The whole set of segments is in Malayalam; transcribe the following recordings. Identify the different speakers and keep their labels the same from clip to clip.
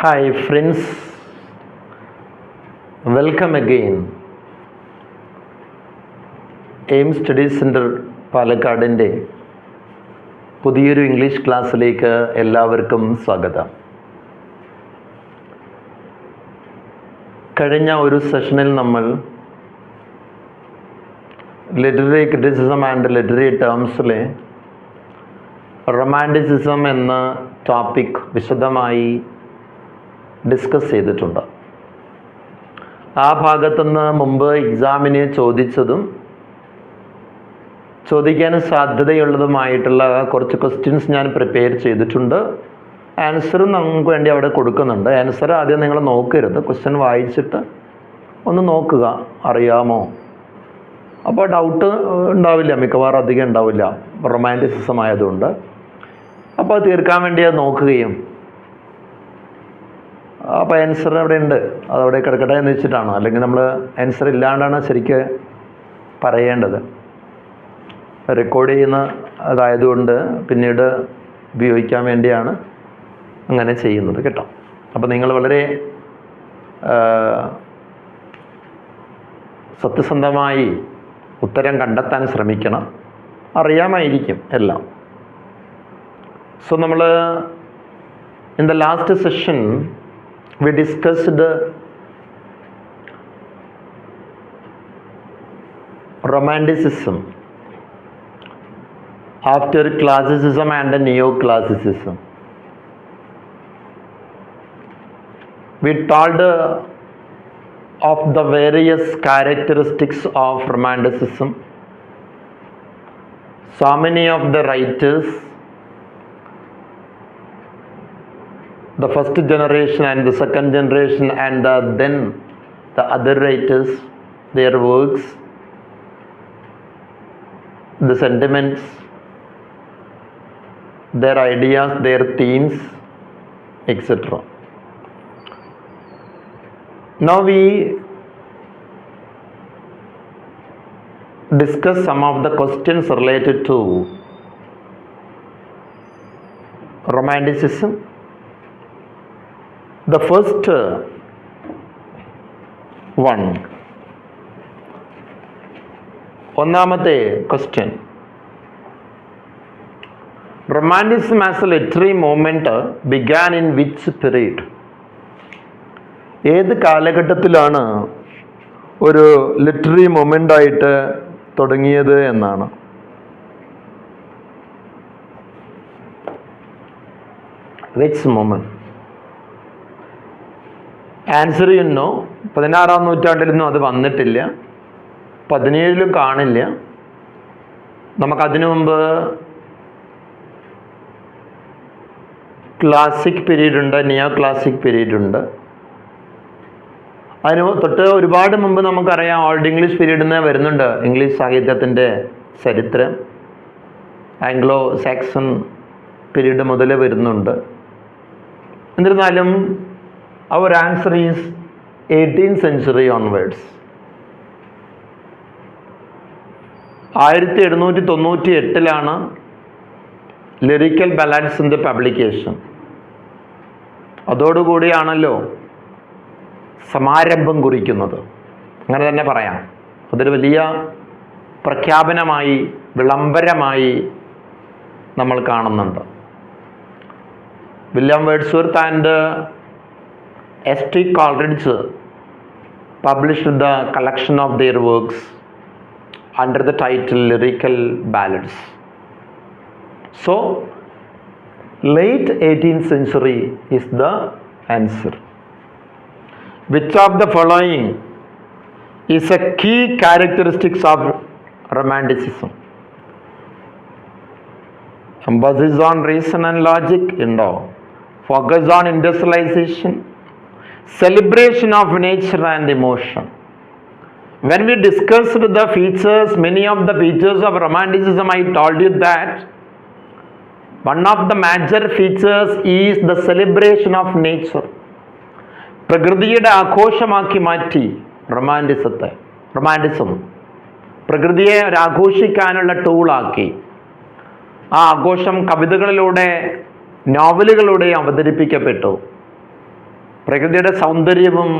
Speaker 1: Hi, friends welcome again aim study centre പാലക്കാടിന്റെ പുതിയൊരു ഇംഗ്ലീഷ് ക്ലാസ്സിലേക്ക് എല്ലാവർക്കും സ്വാഗതം. കഴിഞ്ഞ ഒരു സെഷനിൽ നമ്മൾ ലിറ്റററി ക്രിറ്റിസിസം ആൻഡ് ലിറ്റററി ടേംസിലെ റൊമാന്റിസിസം എന്ന ടോപ്പിക് വിശദമായി ഡിസ്കസ് ചെയ്തിട്ടുണ്ട്. ആ ഭാഗത്തുനിന്ന് മുമ്പ് എക്സാമിന് ചോദിച്ചതും ചോദിക്കാൻ സാധ്യതയുള്ളതുമായിട്ടുള്ള കുറച്ച് ക്വസ്റ്റ്യൻസ് ഞാൻ പ്രിപ്പയർ ചെയ്തിട്ടുണ്ട്. ആൻസറും നമുക്ക് വേണ്ടി അവിടെ കൊടുക്കുന്നുണ്ട്. ആൻസർ ആദ്യം നിങ്ങൾ നോക്കരുത്. ക്വസ്റ്റ്യൻ വായിച്ചിട്ട് ഒന്ന് നോക്കുക. അറിയാമോ? അപ്പോൾ ഡൗട്ട് ഉണ്ടാവില്ല. മിക്കവാറും അധികം ഉണ്ടാവില്ല. റൊമാന്റിസിസം ആയതുകൊണ്ട്. അപ്പോൾ തീർക്കാൻ വേണ്ടി അത് നോക്കുകയും അപ്പോൾ ആൻസർ അവിടെ ഉണ്ട്. അതവിടെ കിടക്കട്ടെ എന്ന് വെച്ചിട്ടാണ്. അല്ലെങ്കിൽ നമ്മൾ ആൻസർ ഇല്ലാണ്ടാണ് ശരിക്ക് പറയേണ്ടത്. റെക്കോർഡ് ചെയ്യുന്ന അതായതുകൊണ്ട് പിന്നീട് ഉപയോഗിക്കാൻ വേണ്ടിയാണ് അങ്ങനെ ചെയ്യുന്നത് കേട്ടോ. അപ്പോൾ നിങ്ങൾ വളരെ സത്യസന്ധമായി ഉത്തരം കണ്ടെത്താൻ ശ്രമിക്കണം. അറിയാമായിരിക്കും എല്ലാം. സോ നമ്മൾ in the last session we discussed the romanticism after classicism and the neoclassicism. We told uh, of the various characteristics of romanticism. So many of the writers the first generation and the second generation and then the other writers their works the sentiments their ideas their themes etc now we discuss some of the questions related to romanticism the first uh, one. ഒന്നാമത്തെ question romanticism as a literary movement began in which period ഏത് കാലഘട്ടത്തിലാണ് ഒരു ലിറ്ററി മൂവ്മെന്റ് ആയിട്ട് തുടങ്ങിയത് എന്നാണ്? വിച്ച് മൂവ്മെന്റ് ആൻസർ ചെയ്യുന്നു. പതിനാറാം നൂറ്റാണ്ടിലൊന്നും അത് വന്നിട്ടില്ല. പതിനേഴിലും കാണില്ല. നമുക്കതിനു മുമ്പ് ക്ലാസിക് പീരീഡ് ഉണ്ട് നിയോ ക്ലാസിക് പീരീഡ് ഉണ്ട്. അതിന് തൊട്ട് ഒരുപാട് മുമ്പ് നമുക്കറിയാം ഓൾഡ് ഇംഗ്ലീഷ് പീരീഡിൽ നിന്ന് വരുന്നുണ്ട്. ഇംഗ്ലീഷ് സാഹിത്യത്തിന്റെ ചരിത്രം. ആംഗ്ലോ സാക്സൺ പീരീഡ് മുതൽ വരുന്നുണ്ട്. എന്നിരുന്നാലും അവർ answer is eighteen century onwards ആയിരത്തി എഴുന്നൂറ്റി തൊണ്ണൂറ്റി എട്ടിലാണ് ലിറിക്കൽ ബാലൻസിന്റെ പബ്ലിക്കേഷൻ അതോടുകൂടിയാണല്ലോ സമാരംഭം കുറിക്കുന്നത്. അങ്ങനെ തന്നെ പറയാം. അതൊരു വലിയ പ്രഖ്യാപനമായി വിളംബരമായി നമ്മൾ കാണുന്നുണ്ട്. William Wordsworth and S. T. Coleridge uh, published the collection of their works under the title Lyrical Ballads. So, late 18th century is the answer. Which of the following is a key characteristics of romanticism? Emphasis on reason and logic, you know. Focus on industrialization, celebration of nature and emotion. When we discussed the features, many of the features of romanticism, I told you that one of the major features is the celebration of nature. പ്രകൃതിയുടെ ആഘോഷമാക്കി മാറ്റി റൊമാന്റിസത്തെ റൊമാന്റിസം പ്രകൃതിയെ ഒരു ആഘോഷിക്കാനുള്ള ടൂളാക്കി ആ ആഘോഷം കവിതകളിലൂടെ നോവലുകളിലൂടെ അവതരിപ്പിക്കപ്പെട്ടു പ്രകൃതിയുടെ സൗന്ദര്യവും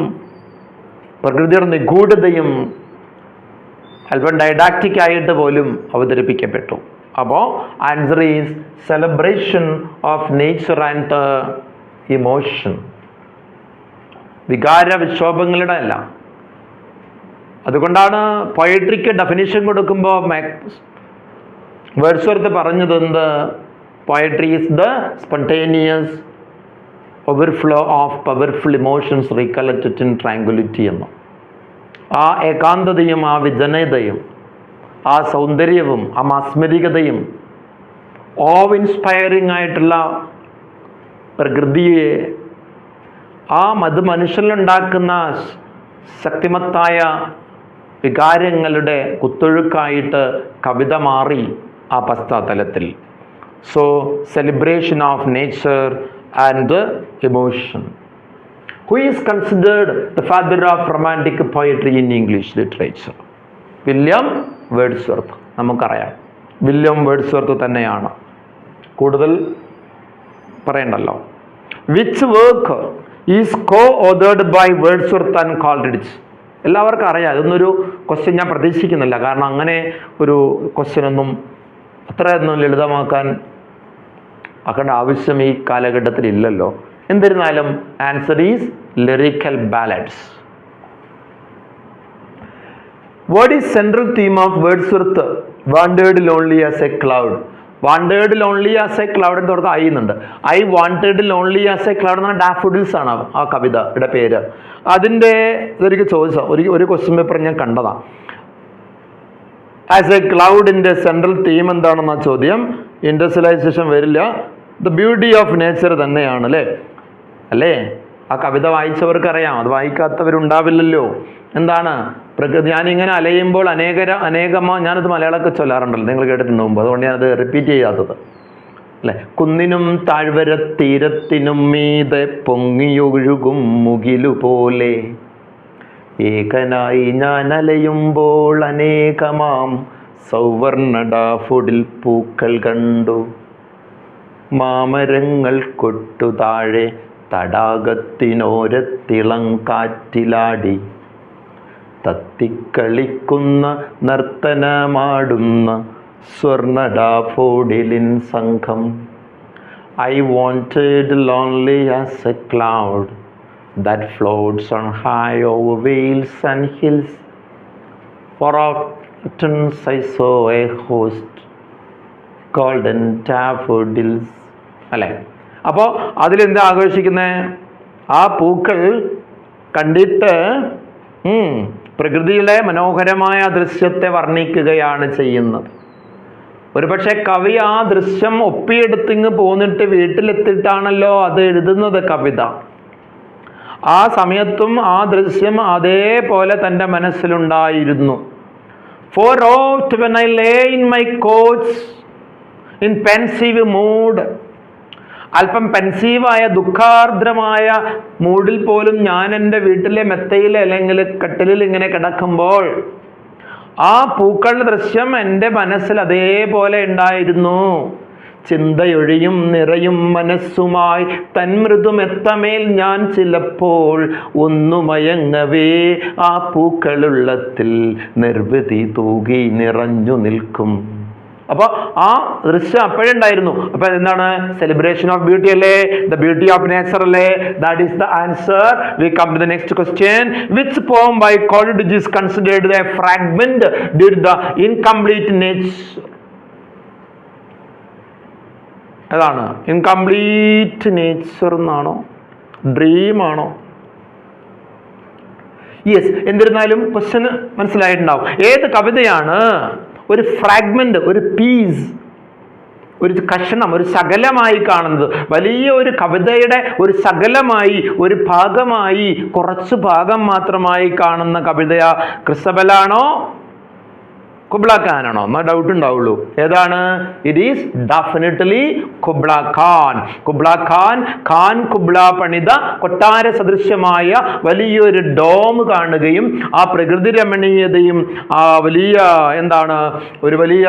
Speaker 1: പ്രകൃതിയുടെ നിഗൂഢതയും അല്പം ഡൈഡാക്റ്റിക് ആയിട്ട് പോലും അവതരിപ്പിക്കപ്പെട്ടു. അപ്പോൾ answer is celebration of nature and emotion വികാര വിക്ഷോഭങ്ങളുടെ അല്ല. അതുകൊണ്ടാണ് പൊയട്രിക്ക് ഡെഫിനിഷൻ കൊടുക്കുമ്പോൾ വേർഡ്സ്വർത്ത് പറഞ്ഞത് എന്ത്? Poetry is the spontaneous overflow of powerful emotions recollected in tranquillity എന്ന്. ആ ഏകാന്തതയും ആ വിജനതയും ആ സൗന്ദര്യവും ആ മാസ്മരികതയും ഓവ് ഇൻസ്പയറിംഗ് ആയിട്ടുള്ള പ്രകൃതിയെ ആ മത് മനുഷ്യനിലുണ്ടാക്കുന്ന ശക്തിമത്തായ വികാരങ്ങളുടെ കുത്തൊഴുക്കായിട്ട് കവിത മാറി ആ പശ്ചാത്തലത്തിൽ. So celebration of nature and emotion who is considered the father of romantic poetry in English literature William Wordsworth നമുക്കറിയാം. വില്യം വേർഡ്സ്വർത്ത് തന്നെയാണ്. കൂടുതൽ പറയണ്ടല്ലോ. Which work is co authored by Wordsworth and Coleridge എല്ലാവർക്കും അറിയാം. ഇതൊന്നൊരു ക്വസ്റ്റ്യൻ ഞാൻ പ്രതീക്ഷിക്കുന്നില്ല. കാരണം അങ്ങനെ ഒരു ക്വസ്റ്റ്യൻ ഒന്നും അത്രയൊന്നും ലളിതമാക്കാൻ ആക്കേണ്ട ആവശ്യം ഈ കാലഘട്ടത്തിൽ ഇല്ലല്ലോ. എന്നിരുന്നാലും answer is lyrical ballads what is central theme of Wordsworth wandered lonely as a cloud wandered lonely as a cloud എന്ന് പറഞ്ഞാൽ അയ്യുന്നുണ്ട് I wandered lonely as a cloud എന്ന് പറഞ്ഞാൽ ഡാഫുഡിൽസ് ആണ് ആ കവിതയുടെ പേര്. അതിന്റെ ഇതൊരിക്കൽ ചോദിച്ച ഒരു ഒരു ക്വസ്റ്റ്യൻ പേപ്പർ ഞാൻ കണ്ടതാണ് ആസ് എ ക്ലൗഡിന്റെ സെൻട്രൽ തീം എന്താണെന്ന ചോദ്യം? ഇൻഡസ്ട്രിയലൈസേഷൻ വരില്ല. ദ ബ്യൂട്ടി ഓഫ് നേച്ചർ തന്നെയാണ് അല്ലേ? അല്ലേ ആ കവിത വായിച്ചവർക്കറിയാം. അത് വായിക്കാത്തവരുണ്ടാവില്ലല്ലോ. എന്താണ്? പ്രകൃതി ഞാനിങ്ങനെ അലയുമ്പോൾ അനേകര അനേകമാ ഞാനത് മലയാളമൊക്കെ ചൊല്ലാറുണ്ടല്ലോ. നിങ്ങൾ കേട്ടിട്ടുണ്ട്? മുമ്പ് അതുകൊണ്ട് ഞാനത് റിപ്പീറ്റ് ചെയ്യാത്തത്. അല്ലെ? കുന്നിനും താഴ്വര തീരത്തിനും മീതെ പൊങ്ങിയൊഴുകും മുകിലു പോലെ ഏകനായി ഞാൻ അലയുമ്പോൾ അനേകമാം സൗവർണ ഡാഫുഡിൽ പൂക്കൾ കണ്ടു. മാമരങ്ങൾ കൊട്ടു താഴെ തടാകത്തിനോരത്തിളം കാറ്റിലാടി തത്തിക്കളിക്കുന്ന നർത്തനമാടുന്ന സ്വർണഡാഫോഡിലിൻ സംഘം. I wandered lonely as a cloud that floats on high over vales and hills For often I a a golden daffodils. അല്ലേ? അപ്പോൾ അതിലെന്താ ആഘോഷിക്കുന്നത് ആ പൂക്കൾ കണ്ടിട്ട് പ്രകൃതിയുടെ മനോഹരമായ ദൃശ്യത്തെ വർണിക്കുകയാണ് ചെയ്യുന്നത്. ഒരുപക്ഷെ കവി ആ ദൃശ്യം ഒപ്പിയെടുത്തിങ്ങ് പോന്നിട്ട് വീട്ടിലെത്തിയിട്ടാണല്ലോ അത് എഴുതുന്നത് കവിത. ആ സമയത്തും ആ ദൃശ്യം അതേപോലെ തന്റെ മനസ്സിലുണ്ടായിരുന്നു. For oft when I lay in my couch in pensive mood അല്പം പെൻസീവായ ദുഃഖാർദ്രമായ മൂഡിൽ പോലും ഞാൻ എന്റെ വീട്ടിലെ മെത്തയിൽ അല്ലെങ്കിൽ കട്ടിലിൽ ഇങ്ങനെ കിടക്കുമ്പോൾ ആ പൂക്കളുടെ ദൃശ്യം എന്റെ മനസ്സിൽ അതേപോലെ ഉണ്ടായിരുന്നു. ചിന്തയൊഴിയും നിറയും മനസ്സുമായി തന്മൃദുമെത്തമേൽ ഞാൻ ചിലപ്പോൾ ഒന്നുമയങ്ങവേ ആ പൂക്കളുള്ളത്തിൽ നിർവൃതി തൂകി നിറഞ്ഞു നിൽക്കും. അപ്പോൾ ആ ദൃശ്യം അപ്പോഴുണ്ടായിരുന്നു അപ്പോൾ എന്താണ്? സെലിബ്രേഷൻ ഓഫ് ബ്യൂട്ടി അല്ലേ? ദ ബ്യൂട്ടി ഓഫ് നേച്ചർ അല്ലേ? That is the answer we come to the next question which poem by Coleridge is considered the fragment due the incomplete nature അതാണ്. ഇൻകംപ്ലീറ്റ് നേച്ചർ എന്നാണോ? ഡ്രീം ആണോ? യെസ് എന്നിരുന്നാലും ക്വസ്റ്റ്യൻ മനസ്സിലായിട്ടുണ്ടാവും. ഏത് കവിതയാണ് ഒരു ഫ്രാഗ്മെന്റ് ഒരു പീസ് ഒരു കഷണം ഒരു സകലമായി കാണുന്നത്. വലിയ ഒരു കവിതയുടെ ഒരു സകലമായി ഒരു ഭാഗമായി കുറച്ച് ഭാഗം മാത്രമായി കാണുന്ന കവിതയാ ക്രിസബലാണോ കുബ്ല ഖാനാണോ എന്നാ ഡൗട്ട് ഉണ്ടാവുള്ളൂ. ഏതാണ്? It is definitely Kubla Khan Kubla Khan Khan Kubla പണിത കൊട്ടാര സദൃശ്യമായ വലിയൊരു ഡോം കാണുകയും ആ പ്രകൃതി രമണീയതയും ആ വലിയ എന്താണ് ഒരു വലിയ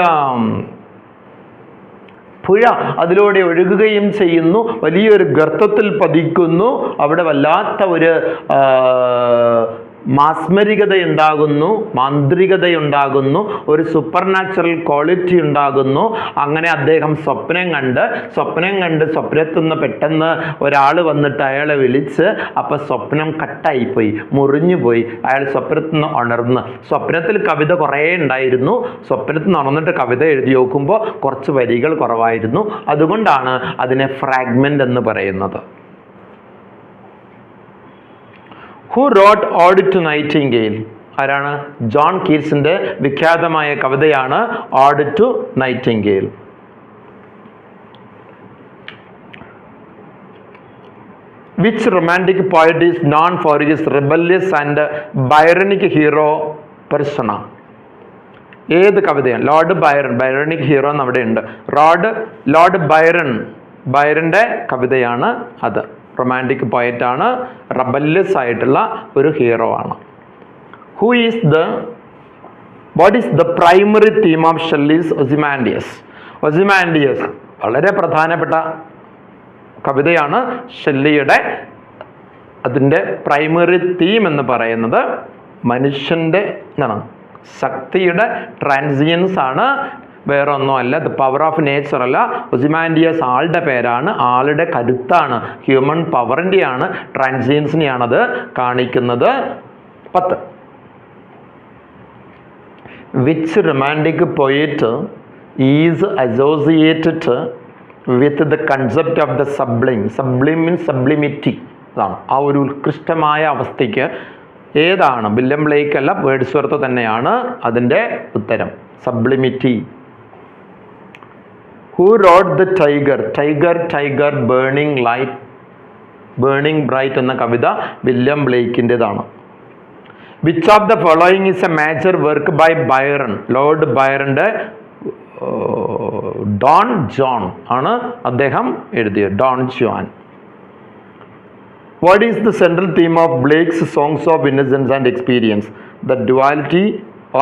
Speaker 1: പുഴ അതിലൂടെ ഒഴുകുകയും ചെയ്യുന്നു. വലിയൊരു ഗർത്തത്തിൽ പതിക്കുന്നു. അവിടെ വല്ലാത്ത ഒരു ആ, മാസ്മരികത ഉണ്ടാകുന്നു മാന്ത്രികത ഉണ്ടാകുന്നു ഒരു സൂപ്പർ നാച്ചുറൽ ക്വാളിറ്റി ഉണ്ടാകുന്നു. അങ്ങനെ അദ്ദേഹം സ്വപ്നം കണ്ട് സ്വപ്നം കണ്ട് സ്വപ്നത്തിൽ നിന്ന് പെട്ടെന്ന് ഒരാൾ വന്നിട്ട് അയാളെ വിളിച്ച് അപ്പം സ്വപ്നം കട്ടായിപ്പോയി മുറിഞ്ഞു പോയി അയാൾ സ്വപ്നത്തിൽ നിന്ന് ഉണർന്ന്. സ്വപ്നത്തിൽ കവിത കുറേ ഉണ്ടായിരുന്നു. സ്വപ്നത്തിൽ നിന്ന് ഉണർന്നിട്ട് കവിത എഴുതി നോക്കുമ്പോൾ കുറച്ച് വരികൾ കുറവായിരുന്നു. അതുകൊണ്ടാണ് അതിനെ ഫ്രാഗ്മെന്റ് എന്ന് പറയുന്നത്. Who wrote ode to nightingale ആരാണ്? ജോൺ കീറ്റ്സിന്റെ വിഖ്യാതമായ കവിതയാണ് ode to nightingale which romantic poet is known for his rebellious and Byronic hero persona ഏത് കവിതയാണ്? ലോർഡ് ബൈറൺ ബൈറണിക് ഹീറോ എന്ന് അവിടെ ഉണ്ട് റോഡ് ലോർഡ് ബൈറൺ ബൈറന്റെ കവിതയാണ് അത്. റൊമാന്റിക് പോയറ്റാണ് റബല്ലസ് ആയിട്ടുള്ള ഒരു ഹീറോ ആണ്. Who is the what is the primary theme of Shelley's Ozymandias Ozymandias വളരെ പ്രധാനപ്പെട്ട കവിതയാണ് ഷെല്ലിയുടെ അതിന്റെ പ്രൈമറി തീം എന്ന് പറയുന്നത് മനുഷ്യന്റെ എന്താണ് ശക്തിയുടെ ട്രാൻസിയൻസ് ആണ് വേറെ ഒന്നും അല്ല. ദ പവർ ഓഫ് നേച്ചർ അല്ല. ഒസിമാൻഡിയസ് ആളുടെ പേരാണ്. ആളുടെ കരുത്താണ്. ഹ്യൂമൻ പവറിന്റെയാണ് ട്രാൻസിയൻസിനെയാണത് കാണിക്കുന്നത്. പത്ത്. Which romantic poet is associated with the concept of the sublime sublime means sublimity അതാണ് ആ ഒരു ഉത്കൃഷ്ടമായ അവസ്ഥയ്ക്ക് ഏതാണ്? ബില്ലം ബ്ലേക്ക് അല്ല വേർഡ്സ്വർത്ത് തന്നെയാണ് അതിന്റെ ഉത്തരം. Sublimity who wrote the tiger tiger tiger burning light burning bright എന്ന കവിത William ബ്ലേക്കിന്റെതാണ് which of the following is a major work by Byron lord ബൈറന്റെ Don John ആണ് അദ്ദേഹം എഴുതിയത്. Don John what is the central theme of Blake's songs of innocence and experience the duality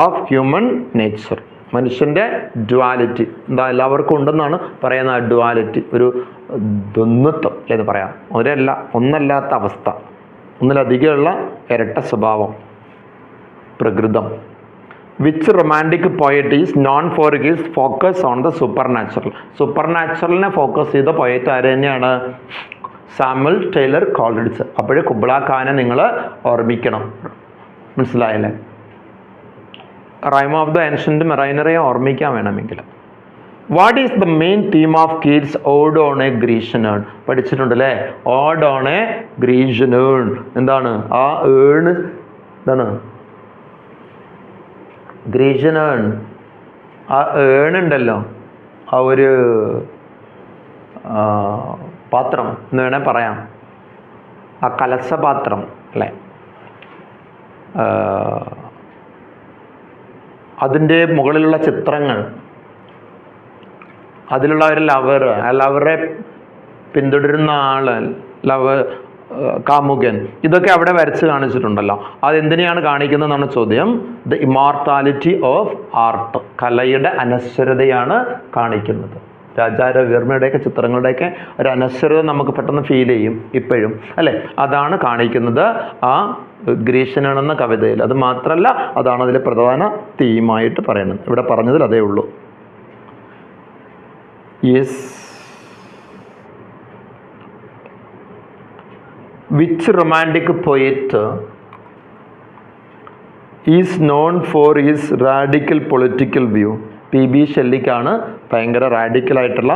Speaker 1: of human nature മനുഷ്യന്റെ ഡ്വാലിറ്റി എന്താ എല്ലാവർക്കും ഉണ്ടെന്നാണ് പറയുന്ന ഡ്വാലിറ്റി ഒരു ദ്വന്ദ്വത്വം എന്ന് പറയാം. ഒരല്ല ഒന്നല്ലാത്ത അവസ്ഥ. ഒന്നിലധികമുള്ള ഇരട്ട സ്വഭാവം. പ്രകൃതം. Which romantic poet is known for his focus on the supernatural super നാച്ചുറലിനെ ഫോക്കസ് ചെയ്ത പോയറ്റ് ആര് തന്നെയാണ്? സാമുൽ ടൈലർ കോൾഡിഡ്സ് അപ്പോഴേ കുബ്ല ഖാനെ നിങ്ങൾ ഓർമ്മിക്കണം. മനസ്സിലായല്ലേ? റൈം ഓഫ് ദ ഏൻഷ്യന്റ് മെറൈനറിയെ ഓർമ്മിക്കാൻ വേണമെങ്കിൽ. What is the main theme of Keats ode on a Grecian urn പഠിച്ചിട്ടുണ്ട് അല്ലേ ഓഡ് ഓൺ എ ഗ്രീഷനേൺ എന്താണ്? ആ ഏൺ എന്താണ്? ഗ്രീഷനേൺ ആ ഏൺ ഉണ്ടല്ലോ. ആ ഒരു പാത്രം എന്ന് വേണേൽ പറയാം. ആ കലസപാത്രം അല്ലേ? അതിന്റെ മുകളിലുള്ള ചിത്രങ്ങൾ അതിലുള്ള ഒരു ലവർ ആ ലവറെ പിന്തുടരുന്ന ആൾ ലവർ കാമുകൻ ഇതൊക്കെ അവിടെ വരച്ച് കാണിച്ചിട്ടുണ്ടല്ലോ. അതെന്തിനെയാണ് കാണിക്കുന്നതെന്നാണ് ചോദ്യം. ദ ഇമോർട്ടാലിറ്റി ഓഫ് ആർട്ട് കലയുടെ അനശ്വരതയാണ് കാണിക്കുന്നത്. രാജാരവിവർമ്മയുടെയൊക്കെ ചിത്രങ്ങളുടെയൊക്കെ ഒരു അനശ്വരത നമുക്ക് പെട്ടെന്ന് ഫീൽ ചെയ്യും ഇപ്പോഴും അല്ലേ? അതാണ് കാണിക്കുന്നത് ആ ഗ്രീഷനാണെന്ന കവിതയിൽ. അത് മാത്രമല്ല അതാണ് അതിലെ പ്രധാന തീമായിട്ട് പറയുന്നത്. ഇവിടെ പറഞ്ഞതിൽ അതേ ഉള്ളൂ. Yes which romantic poet is known for is radical political view P B ഷെല്ലിക്കാണ് ഭയങ്കര റാഡിക്കലായിട്ടുള്ള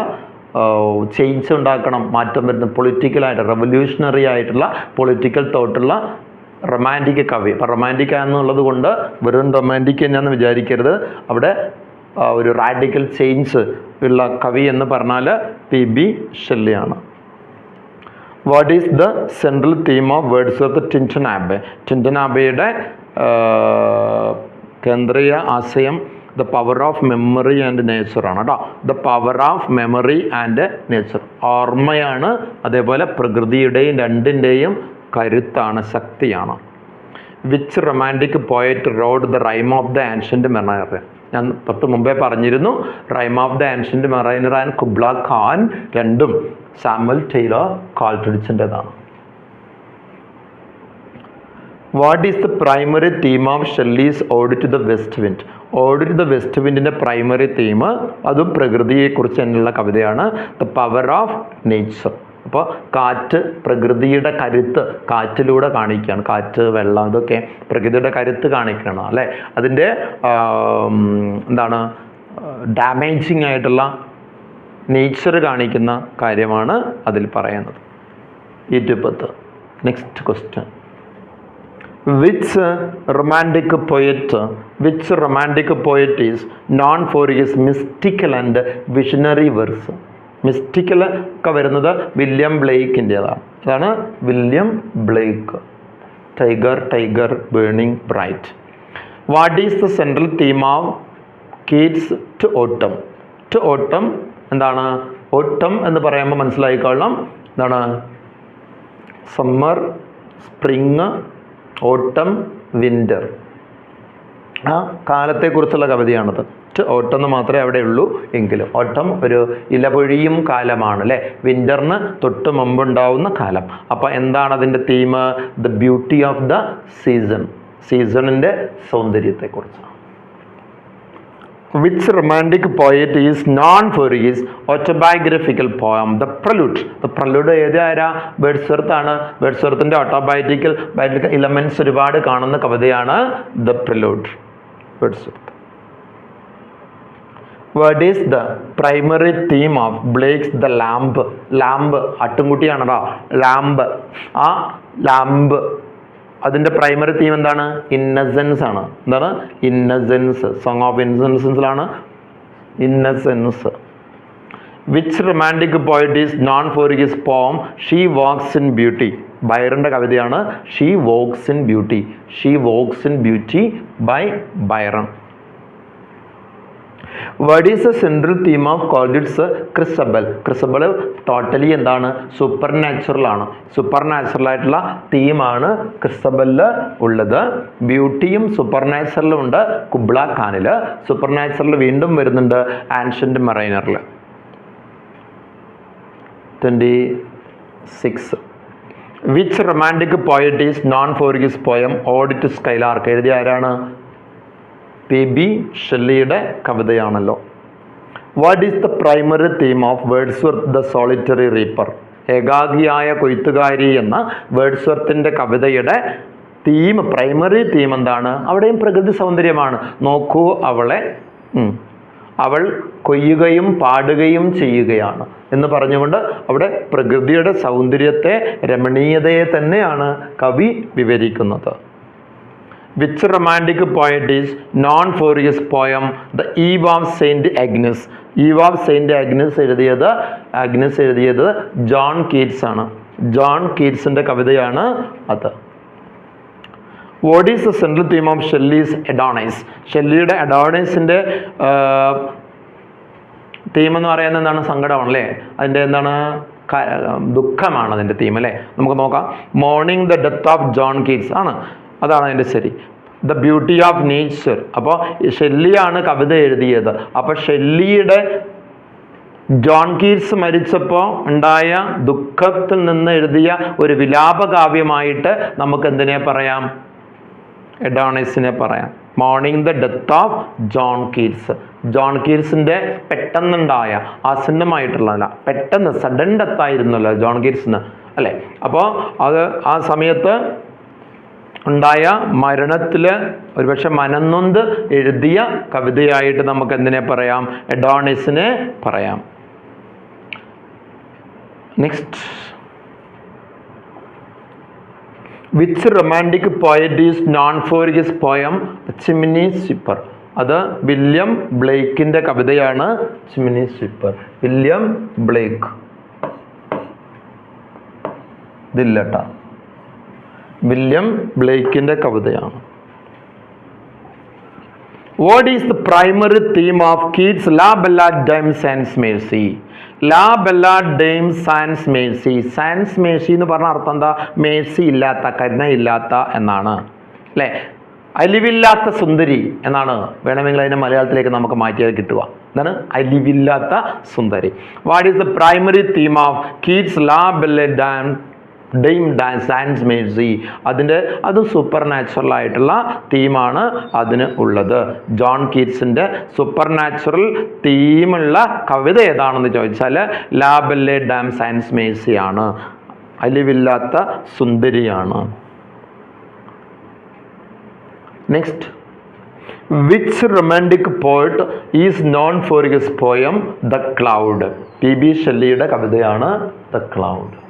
Speaker 1: ചേഞ്ച് ഉണ്ടാക്കണം മാറ്റം വരുന്ന പൊളിറ്റിക്കലായിട്ട് റെവല്യൂഷണറി ആയിട്ടുള്ള പൊളിറ്റിക്കൽ തോട്ടുള്ള റൊമാന്റിക് കവി. അപ്പം റൊമാന്റിക് എന്നുള്ളത് കൊണ്ട് വെറും റൊമാന്റിക് തന്നെയാണെന്ന് വിചാരിക്കരുത്. അവിടെ ഒരു റാഡിക്കൽ ചേഞ്ച് ഉള്ള കവി എന്ന് പറഞ്ഞാൽ P B ഷെല്ലിയാണ് what is the central theme of words of the Tintern ആബയുടെ കേന്ദ്രീയ ആശയം the power of memory and nature ആണ് കേട്ടോ. The power of memory and nature ഓർമ്മയാണ് അതേപോലെ പ്രകൃതിയുടെയും രണ്ടിന്റെയും കരുത്താണ് ശക്തിയാണ്. Which romantic poet wrote the rime of the ancient mariner ഞാൻ തൊട്ട് മുമ്പേ പറഞ്ഞിരുന്നു rime of the ancient mariner and Kubla Khan രണ്ടും Samuel Taylor കാൾട്രിഡ്ജിന്റെതാണ് what is the primary theme of Shelley's ode to the west wind ode to the west വിൻഡിന്റെ primary theme അതും പ്രകൃതിയെക്കുറിച്ച് തന്നെയുള്ള കവിതയാണ് ദ പവർ ഓഫ് നേച്ചർ അപ്പോൾ കാറ്റ് പ്രകൃതിയുടെ കരുത്ത് കാറ്റിലൂടെ കാണിക്കുകയാണ്. കാറ്റ് വെള്ളം ഇതൊക്കെ പ്രകൃതിയുടെ കരുത്ത് കാണിക്കണം അല്ലേ? അതിന്റെ എന്താണ് ഡാമേജിങ് ആയിട്ടുള്ള നേച്ചർ കാണിക്കുന്ന കാര്യമാണ് അതിൽ പറയുന്നത്. ഇരുപത് next question which romantic poet which romantic poet is known for his mystical and visionary verse mystical ഒക്കെ വരുന്നത് വില്യം ബ്ലേക്കിന്റെതാണ് അതാണ് William Blake tiger tiger burning bright what is the central theme of Keats to autumn to autumn എന്താണ്? ഓട്ടം എന്ന് പറയുമ്പോൾ മനസ്സിലായിക്കൊള്ളാം എന്താണ്? സമ്മർ സ്പ്രിങ് ഓട്ടം വിന്റർ ആ കാലത്തെക്കുറിച്ചുള്ള കവിതയാണത്. ഓട്ടം എന്ന് മാത്രമേ അവിടെ ഉള്ളൂ എങ്കിലും. ഓട്ടം ഒരു ഇലപൊഴിയും കാലമാണ് അല്ലേ വിന്ററിന് തൊട്ട് മുമ്പുണ്ടാവുന്ന കാലം. അപ്പോൾ എന്താണ് അതിന്റെ theme the beauty of the season സീസണിന്റെ സൗന്ദര്യത്തെക്കുറിച്ചാണ് which romantic poet is known for is autobiographical poem the prelude the prelude ഏത് ആരാ? ബേഡ്സ്വർത്ത് ആണ്. ബേഡ്സ്വർത്തിന്റെ ഓട്ടോബയോറ്റിക്കൽ ബയോറ്റിക്കൽ ഇലമെന്റ്സ് ഒരുപാട് കാണുന്ന കവിതയാണ് the prelude Wordsworth what is the primary theme of Blake's the lamb lamb അട്ടുംകുട്ടിയാണോ lamb ആ ലാമ്പ് അതിന്റെ പ്രൈമറി തീം എന്താണ്? ഇന്നസെൻസ് ആണ്. എന്താണ്? Innocence song of ഇന്നസെൻസിലാണ് innocence which romantic poet is known for his poem she walks in beauty ബൈറന്റെ കവിതയാണ് she walks in beauty she walks in beauty by Byron what is the central theme of Coleridge's Christabel Christabel totally എന്താണ്? സൂപ്പർ നാച്ചുറൽ ആണ്. സൂപ്പർ നാച്ചുറൽ ആയിട്ടുള്ള തീമാണ് ക്രിസബലിൽ ഉള്ളത്. ബ്യൂട്ടിയും സൂപ്പർ നാച്ചുറലും ഉണ്ട്. കുബ്ല ഖാനിൽ സൂപ്പർ നാച്ചുറൽ വീണ്ടും വരുന്നുണ്ട് ancient മറൈനറിൽ twenty six which romantic poet is known for his poem ode to skylark എഴുതിയ ആരാണ്? പി. ബി. ഷെല്ലിയുടെ കവിതയാണല്ലോ. What is the primary theme of Wordsworth the solitary reaper ഏകാഗിയായ കൊയ്ത്തുകാരി എന്ന വേർഡ്സ്വർത്തിന്റെ കവിതയുടെ തീം പ്രൈമറി തീം എന്താണ്? അവിടെയും പ്രകൃതി സൗന്ദര്യമാണ്. നോക്കൂ അവളെ. അവൾ കൊയ്യുകയും പാടുകയും ചെയ്യുകയാണ്. എന്ന് പറഞ്ഞുകൊണ്ട് അവിടെ പ്രകൃതിയുടെ സൗന്ദര്യത്തെ രമണീയതയെ തന്നെയാണ് കവി വിവരിക്കുന്നത്. Which romantic poet is known for his poem the eve of Saint Agnes eve of Saint Agnes എഴുതിയത് അഗ്നസ് എഴുതിയത് ജോൺ കീറ്റ്സ് ആണ്. ജോൺ കീറ്റ്സിന്റെ കവിതയാണ് അത്. What is the central theme of Shelley's Adonais ഷെല്ലിയുടെ എഡോണൈസിന്റെ തീം എന്ന് പറയുന്നത് എന്താണ്? സങ്കടമാണ് അല്ലേ? അതിന്റെ എന്താണ്? ദുഃഖമാണ് അതിന്റെ തീം അല്ലേ? നമുക്ക് നോക്കാം. Mourning the death of John Keats ആണ്. അതാണ് അതിന്റെ ശരി. ദ ബ്യൂട്ടി ഓഫ് നേച്ചർ അപ്പോൾ ഷെല്ലിയാണ് കവിത എഴുതിയത്. അപ്പോൾ ഷെല്ലിയുടെ ജോൺ കീറ്റ്സ് മരിച്ചപ്പോൾ ഉണ്ടായ ദുഃഖത്തിൽ നിന്ന് എഴുതിയ ഒരു വിലാപകാവ്യമായിട്ട് നമുക്ക് എന്തിനെ പറയാം? എഡോണിസിനെ പറയാം. Mourning the death of John Keats John കീറ്റ്സിന്റെ പെട്ടെന്നുണ്ടായ ആസന്നമായിട്ടുള്ളതല്ല പെട്ടെന്ന് സഡൻ ഡെത്തായിരുന്നല്ലോ ജോൺ കീറ്റ്സിന് അല്ലേ? അപ്പോൾ അത് ആ സമയത്ത് ഉണ്ടായ മരണത്തിൽ ഒരുപക്ഷെ മനന്നൊന്ത് എഴുതിയ കവിതയായിട്ട് നമുക്ക് എന്തിനെ പറയാം? എഡോണിസിനെ പറയാം. Next which romantic poet is known for his poem chimney sweeper അത് വില്യം ബ്ലേക്കിന്റെ കവിതയാണ് ചിമിനി സ്വിപ്പർ വില്യം ബ്ലേക്ക് ഇതില്ലട്ട വില്യം ബ്ലേക്കിന്റെ കവിതയാണ്. What is the primary theme of Keats la belle dame and merci la belle dames and merci sans merci എന്ന് പറഞ്ഞ അർത്ഥം എന്താ? മേഴ്സി ഇല്ലാത്ത കരുണ ഇല്ലാത്ത എന്നാണ്. അല്ലേ? അലിവില്ലാത്ത സുന്ദരി എന്നാണ്. വേണമെങ്കിൽ അതിനെ മലയാളത്തിലേക്ക് നമുക്ക് മാറ്റിയാൽ കിട്ടുക. എന്താണ്? അലിവില്ലാത്ത സുന്ദരി. What is the primary theme of Keats la belle dame dame sans merci അതിന്റെ അത് സൂപ്പർ നാച്ചുറൽ ആയിട്ടുള്ള തീമാണ് അതിന് ഉള്ളത്. ജോൺ കീറ്റ്സിന്റെ സൂപ്പർ നാച്ചുറൽ തീമുള്ള കവിത ഏതാണെന്ന് ചോദിച്ചാൽ la belle dame sans merci ആണ്. അലിവില്ലാത്ത സുന്ദരിയാണ്. Next which romantic poet is known for his poem the cloud P B ഷെല്ലിയുടെ കവിതയാണ് the cloud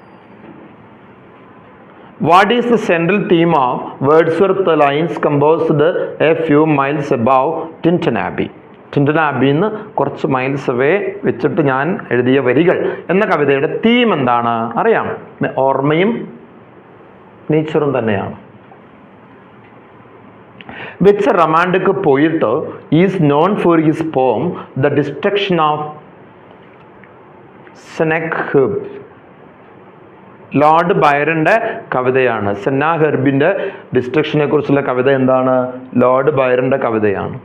Speaker 1: what is the central theme of Wordsworth lines composed a few miles above Tintern Abbey Abbey Tintern ആബിയിൽ നിന്ന് കുറച്ച് മൈൽസ് അവേ വെച്ചിട്ട് ഞാൻ എഴുതിയ വരികൾ എന്ന കവിതയുടെ തീം എന്താണ്? അറിയാം. ഓർമ്മയും നേച്ചറും തന്നെയാണ്. Which romantic poet is known for his poem the destruction of സെനഖ് lord ബൈറന്റെ കവിതയാണ്. സെന്ന ഹെർബിന്റെ ഡിസ്ട്രക്ഷനെ കുറിച്ചുള്ള കവിത എന്താണ്? ലോർഡ് ബൈറന്റെ കവിതയാണ്.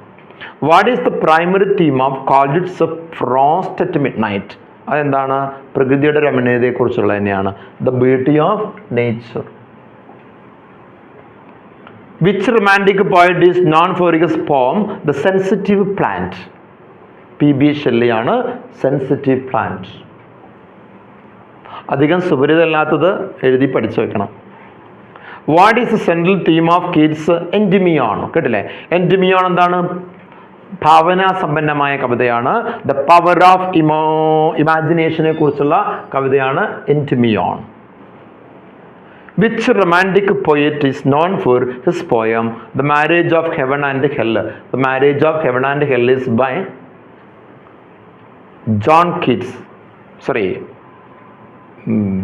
Speaker 1: What is the primary theme of Coleridge's of frost at midnight അതെന്താണ്? പ്രകൃതിയുടെ രമണീയതയെക്കുറിച്ചുള്ള തന്നെയാണ്. The beauty of nature which romantic point is known his poem the sensitive plant P B ഷെല്ലിയാണ് sensitive plant അധികം സുപരിതല്ലാത്തത് എഴുതി പഠിച്ചു വെക്കണം. What is the central theme of Keats Endymion കേട്ടില്ലേ? എൻഡിമിയോൺ എന്താണ്? ഭാവനാ സമ്പന്നമായ കവിതയാണ്. ദ പവർ ഓഫ് ഇമോ ഇമാജിനേഷനെ കുറിച്ചുള്ള കവിതയാണ് Endymion which romantic poet is known for his poem the marriage of heaven and hell the marriage of heaven and hell is by John Keats sorry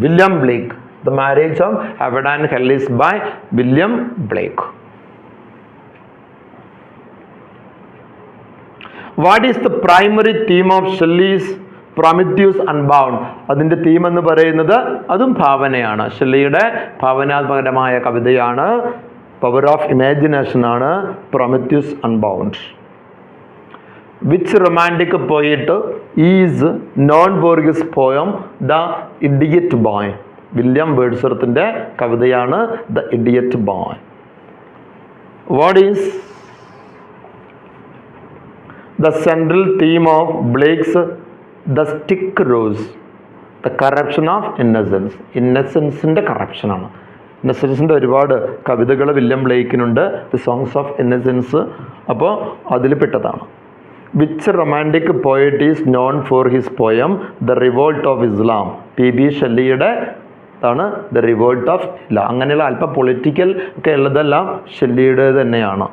Speaker 1: William Blake the marriage of heaven and hell is by William Blake what is the primary theme of Shelley's Prometheus unbound അതിന്റെ തീം എന്ന് പറയുന്നത് അതും ഭാവനയാണ്. ഷെല്ലിയുടെ ഭാവനാത്മകരമായ കവിതയാണ്. Power of ഇമാജിനേഷനാണ് Prometheus unbound which romantic poet is known for his poem the idiot boy William വേഡ്സ്വർത്തിന്റെ കവിതയാണ് the idiot boy what is the central theme of Blake's the sick rose the corruption of innocence ഇന്നസെൻസിന്റെ കറപ്ഷനാണ് ഇന്നസെൻസിന്റെ ഒരുപാട് കവിതകൾ വില്യം ബ്ലേക്കിനുണ്ട് ദി സോങ്സ് ഓഫ് ഇന്നസെൻസ് അപ്പോൾ അതിൽ പെട്ടതാണ്. Which romantic poet is known for his poem the revolt of Islam P B ഷെല്ലിയുടെ ാണ് ദ റിവോൾട്ട് ഓഫ് ഇസ്ലാം അങ്ങനെയുള്ള അല്പ പൊളിറ്റിക്കൽ ഒക്കെ ഉള്ളതെല്ലാം ഷെല്ലിയുടെ തന്നെയാണ്.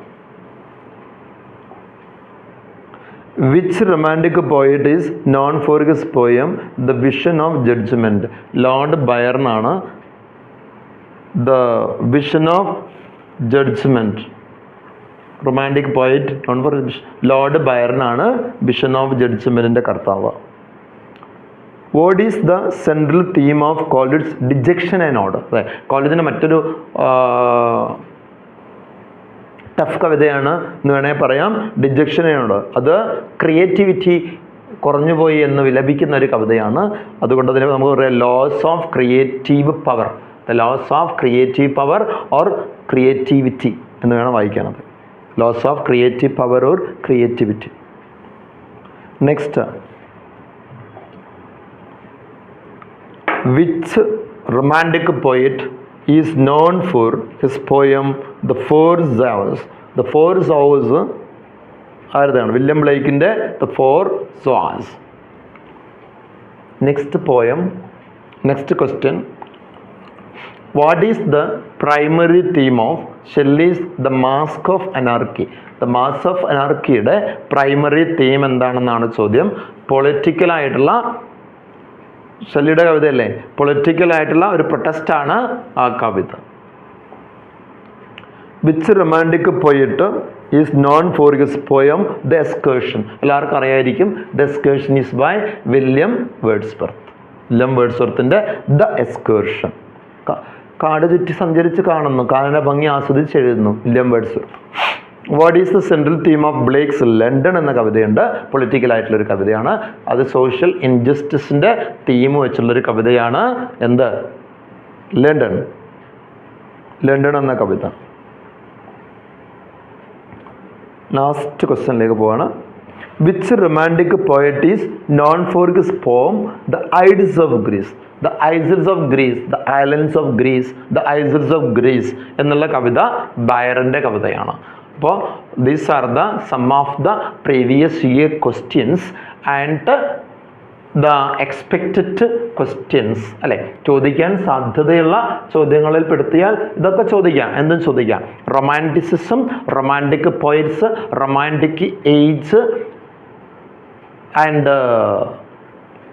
Speaker 1: Which romantic poet is known for his poem the vision of judgment lord ബയർനാണ് the vision of judgment romantic poet known for lord ബയറിനാണ് vision of ജഡ്ജ്മെന്റിന്റെ കർത്താവ്. What is the central theme of Coleridge's dejection and order അതെ കോളേജിന്റെ മറ്റൊരു ടഫ് കവിതയാണ് എന്ന് വേണമെങ്കിൽ പറയാം. ഡിജക്ഷൻ ആൻഡ് ഓർഡർ അത് ക്രിയേറ്റിവിറ്റി കുറഞ്ഞുപോയി എന്ന് വിലപിക്കുന്ന ഒരു കവിതയാണ്. അതുകൊണ്ട് തന്നെ നമുക്ക് പറയാം loss of creative power the loss of creative power or creativity എന്ന് വേണം വായിക്കാനത്. loss of creative power or creativity next which romantic poet is known for his poem the Four Zoas the Four Zoas ആരുതാണ് William ബ്ലേക്കിൻ്റെ the Four Zoas next poem next question What is the primary theme of Shelley's the mask of anarchy the mass of അനാർക്കിയുടെ primary theme എന്താണെന്നാണ് ചോദ്യം. പൊളിറ്റിക്കലായിട്ടുള്ള ഷെല്ലിയുടെ കവിതയല്ലേ? പൊളിറ്റിക്കലായിട്ടുള്ള ഒരു പ്രൊട്ടസ്റ്റാണ് ആ കവിത. Which romantic poet is known for his poem the excursion എല്ലാവർക്കും അറിയായിരിക്കും. The excursion is by William Wordsworth William വേർഡ്സ്വർത്തിന്റെ the excursion കാട് ചുറ്റി സഞ്ചരിച്ച് കാണുന്നു. കാനന ഭംഗി ആസ്വദിച്ച് എഴുതുന്നു William words what is the central theme of Blake's London എന്ന കവിതയുണ്ട്. പൊളിറ്റിക്കൽ ആയിട്ടുള്ളൊരു കവിതയാണ്. അത് സോഷ്യൽ ഇൻജസ്റ്റിസിന്റെ തീം വെച്ചുള്ളൊരു കവിതയാണ്. എന്ത്? ലണ്ടൻ ലണ്ടൻ എന്ന കവിത. ലാസ്റ്റ് ക്വസ്റ്റ്യനിലേക്ക് പോവാണ്. Which romantic poet is known for his poem the ides of Greece the isles of Greece the islands of Greece the isles of Greece എന്നുള്ള കവിത ബയറിന്റെ കവിതയാണ്. അപ്പോൾ these are the sum of the previous year questions and the expected questions അല്ലെ? ചോദിക്കാൻ സാധ്യതയുള്ള ചോദ്യങ്ങളിൽ പെടുത്തിയാൽ ഇതൊക്കെ ചോദിക്കാം. എന്തും ചോദിക്കാം. Romanticism romantic poets romantic age and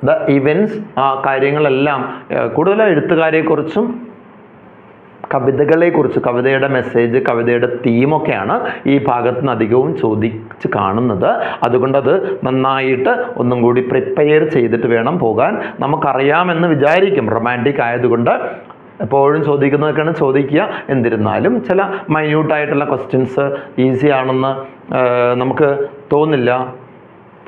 Speaker 1: the events ആ കാര്യങ്ങളെല്ലാം കൂടുതൽ എഴുത്തുകാരെക്കുറിച്ചും കവിതകളെക്കുറിച്ച് കവിതയുടെ മെസ്സേജ് കവിതയുടെ തീമൊക്കെയാണ് ഈ ഭാഗത്ത് നിന്ന് അധികവും ചോദിച്ച് കാണുന്നത്. അതുകൊണ്ടത് അത് നന്നായിട്ട് ഒന്നും കൂടി പ്രിപ്പയർ ചെയ്തിട്ട് വേണം പോകാൻ. നമുക്കറിയാമെന്ന് വിചാരിക്കും. റൊമാന്റിക് ആയതുകൊണ്ട് എപ്പോഴും ചോദിക്കുന്നതൊക്കെയാണ് ചോദിക്കുക. എന്നിരുന്നാലും ചില മൈന്യൂട്ടായിട്ടുള്ള ക്വസ്റ്റ്യൻസ് ഈസി ആണെന്ന് നമുക്ക് തോന്നില്ല.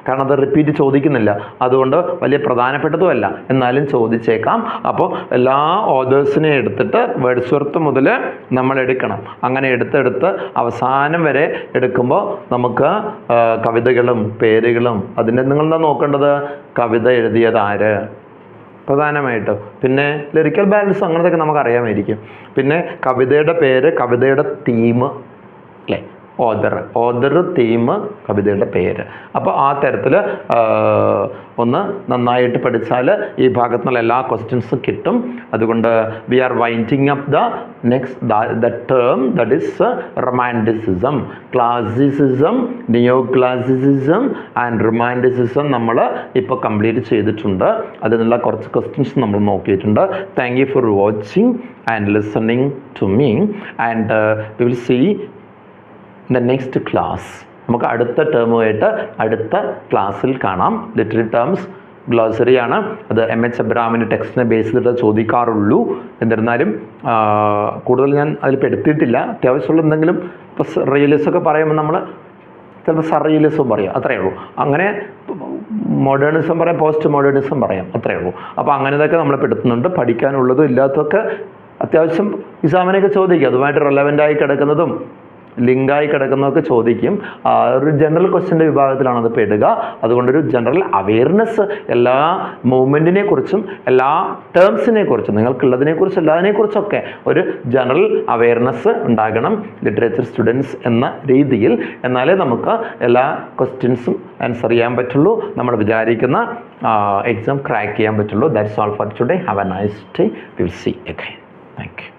Speaker 1: കാരണം അത് റിപ്പീറ്റ് ചോദിക്കുന്നില്ല. അതുകൊണ്ട് വലിയ പ്രധാനപ്പെട്ടതുമല്ല. എന്നാലും ചോദിച്ചേക്കാം. അപ്പോൾ എല്ലാ ഓതേഴ്സിനെ എടുത്തിട്ട് വേർഡ്സ്വർത്ത് മുതൽ നമ്മൾ എടുക്കണം. അങ്ങനെ എടുത്തെടുത്ത് അവസാനം വരെ എടുക്കുമ്പോൾ നമുക്ക് കവിതകളും പേരുകളും അതിന്റെ നിങ്ങളെന്താ നോക്കേണ്ടത്? കവിത എഴുതിയത് ആര്? പ്രധാനമായിട്ട്. പിന്നെ ലിറിക്കൽ ബാലൻസ് അങ്ങനത്തെയൊക്കെ നമുക്ക് അറിയാമായിരിക്കും പിന്നെ കവിതയുടെ പേര് കവിതയുടെ തീം അല്ലേ? ഓദർ ഓദർ തീം കവിതയുടെ പേര്. അപ്പോൾ ആ തരത്തിൽ ഒന്ന് നന്നായിട്ട് പഠിച്ചാൽ ഈ ഭാഗത്തു നിന്നുള്ള എല്ലാ ക്വസ്റ്റ്യൻസും കിട്ടും. അതുകൊണ്ട് we are winding up the next the term that is romanticism classicism neo classicism and romanticism നമ്മൾ ഇപ്പോൾ കംപ്ലീറ്റ് ചെയ്തിട്ടുണ്ട്. അതിനുള്ള കുറച്ച് ക്വസ്റ്റ്യൻസ് നമ്മൾ നോക്കിയിട്ടുണ്ട്. Thank you for watching and listening to me and we will see the next class നമുക്ക് അടുത്ത ടേമുമായിട്ട് അടുത്ത ക്ലാസ്സിൽ കാണാം. ലിറ്ററി ടേംസ് ഗ്ലോസറിയാണ് അത് എം എച്ച് അബ്രാമിന്റെ ടെക്സ്റ്റിനെ ബേസ് ചെയ്തിട്ട് ചോദിക്കാറുള്ളൂ. എന്നിരുന്നാലും കൂടുതൽ ഞാൻ അതിൽ പെടുത്തിയിട്ടില്ല അത്യാവശ്യമുള്ള എന്തെങ്കിലും ഇപ്പോൾ റിയലിസൊക്കെ പറയുമ്പോൾ നമ്മൾ ചിലപ്പോൾ സർറിയലിസം പറയാം. അത്രയേ ഉള്ളൂ. അങ്ങനെ മോഡേണിസം പറയാം പോസ്റ്റ് മോഡേണിസം പറയാം. അത്രയേ ഉള്ളൂ. അപ്പോൾ അങ്ങനെതൊക്കെ നമ്മൾ പെടുത്തുന്നുണ്ട് പഠിക്കാനുള്ളതും ഇല്ലാത്തതൊക്കെ അത്യാവശ്യം എക്സാമിനൊക്കെ ചോദിക്കുക അതുമായിട്ട് റെലവന്റ് ആയി കിടക്കുന്നതും ലിങ്കായി കിടക്കുന്നതൊക്കെ ചോദിക്കും. ഒരു ജനറൽ ക്വസ്റ്റ്യന്റെ വിഭാഗത്തിലാണ് അത് പെടുക അതുകൊണ്ടൊരു ജനറൽ അവയർനെസ് എല്ലാ മൂവ്മെന്റിനെ കുറിച്ചും എല്ലാ ടേംസിനെ കുറിച്ചും നിങ്ങൾക്കുള്ളതിനെ കുറിച്ച് എല്ലാതിനെ കുറിച്ചൊക്കെ ഒരു ജനറൽ അവയർനെസ് ഉണ്ടാകണം ലിറ്ററേച്ചർ സ്റ്റുഡൻസ് എന്ന രീതിയിൽ. എന്നാലേ നമുക്ക് എല്ലാ ക്വസ്റ്റ്യൻസും ആൻസർ ചെയ്യാൻ പറ്റുള്ളൂ. നമ്മൾ വിചാരിക്കുന്ന എക്സാം ക്രാക്ക് ചെയ്യാൻ പറ്റുള്ളൂ. That's all for today have a nice day will see again thank you